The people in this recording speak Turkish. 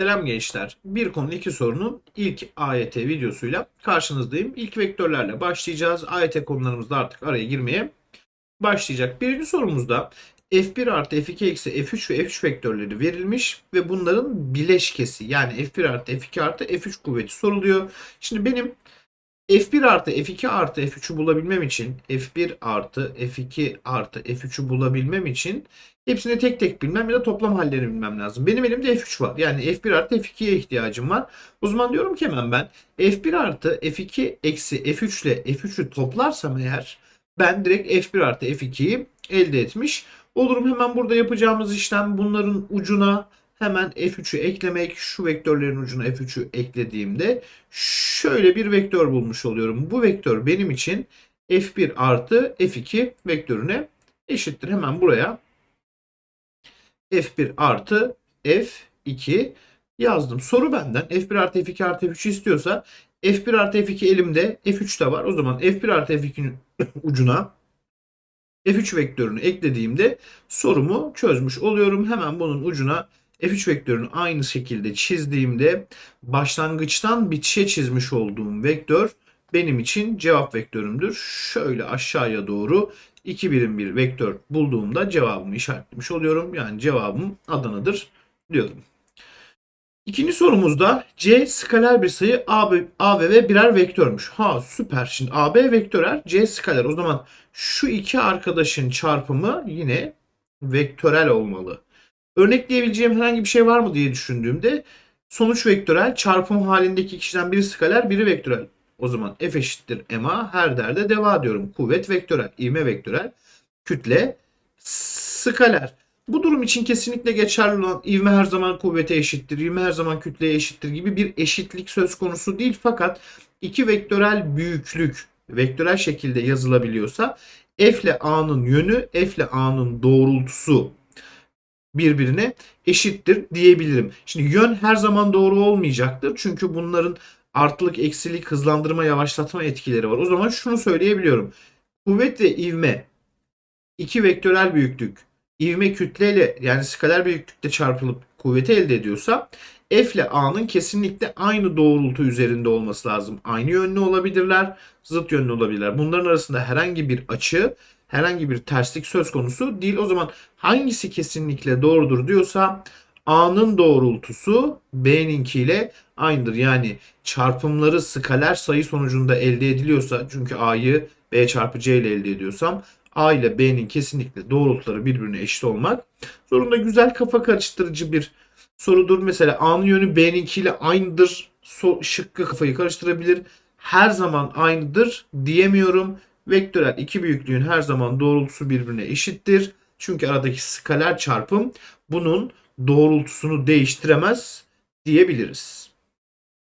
Selam gençler. Bir konu iki sorunun ilk AYT videosuyla karşınızdayım. İlk vektörlerle başlayacağız. AYT konularımız da artık araya girmeye başlayacak. Birinci sorumuzda f1 artı f2 eksi f3 ve f3 vektörleri verilmiş ve bunların bileşkesi yani f1 artı f2 artı f3 kuvveti soruluyor. Şimdi benim f1 artı f2 artı f3'ü bulabilmem için f1 artı f2 artı f3'ü bulabilmem için hepsini tek tek bilmem ya da toplam hallerini bilmem lazım. Benim elimde f3 var. Yani f1 artı f2'ye ihtiyacım var. O zaman diyorum ki hemen ben f1 artı f2 eksi f3 ile f3'ü toplarsam eğer ben direkt f1 artı f2'yi elde etmiş olurum. Hemen burada yapacağımız işlem bunların ucuna hemen f3'ü eklemek. Şu vektörlerin ucuna f3'ü eklediğimde şöyle bir vektör bulmuş oluyorum. Bu vektör benim için f1 artı f2 vektörüne eşittir. Hemen buraya f1 artı f2 yazdım. Soru benden f1 artı f2 artı f3 istiyorsa f1 artı f2 elimde f3 de var. O zaman f1 artı f2'nin ucuna f3 vektörünü eklediğimde sorumu çözmüş oluyorum. Hemen bunun ucuna f3 vektörünü aynı şekilde çizdiğimde başlangıçtan bitişe çizmiş olduğum vektör benim için cevap vektörümdür. Şöyle aşağıya doğru 2 birim bir vektör bulduğumda cevabımı işaretlemiş oluyorum. Yani cevabım Adana'dır diyorum. İkinci sorumuzda C skaler bir sayı A, A ve B birer vektörmüş. Ha süper. Şimdi A, B vektörel, C skaler. O zaman şu iki arkadaşın çarpımı yine vektörel olmalı. Örnekleyebileceğim herhangi bir şey var mı diye düşündüğümde sonuç vektörel, çarpım halindeki kişiden biri skaler, biri vektörel. O zaman F eşittir MA her derde deva diyorum. Kuvvet vektörel, ivme vektörel, kütle skaler. Bu durum için kesinlikle geçerli olan ivme her zaman kuvvete eşittir, ivme her zaman kütleye eşittir gibi bir eşitlik söz konusu değil. Fakat iki vektörel büyüklük vektörel şekilde yazılabiliyorsa F ile A'nın yönü, F ile A'nın doğrultusu birbirine eşittir diyebilirim. Şimdi yön her zaman doğru olmayacaktır. Çünkü bunların artılık, eksilik, hızlandırma, yavaşlatma etkileri var. O zaman şunu söyleyebiliyorum. Kuvvet ve ivme iki vektörel büyüklük ivme kütleyle yani skaler büyüklükte çarpılıp kuvveti elde ediyorsa F ile A'nın kesinlikle aynı doğrultu üzerinde olması lazım. Aynı yönlü olabilirler, zıt yönlü olabilirler. Bunların arasında herhangi bir açı, herhangi bir terslik söz konusu değil. O zaman hangisi kesinlikle doğrudur diyorsa A'nın doğrultusu B'ninkiyle aynıdır. Yani çarpımları skaler sayı sonucunda elde ediliyorsa çünkü A'yı B çarpı C ile elde ediyorsam A ile B'nin kesinlikle doğrultuları birbirine eşit olmak zorunda güzel kafa karıştırıcı bir sorudur. Mesela A'nın yönü B'ninkiyle aynıdır. So şıkkı kafayı karıştırabilir. Her zaman aynıdır diyemiyorum. Vektörel iki büyüklüğün her zaman doğrultusu birbirine eşittir. Çünkü aradaki skaler çarpım bunun doğrultusunu değiştiremez diyebiliriz.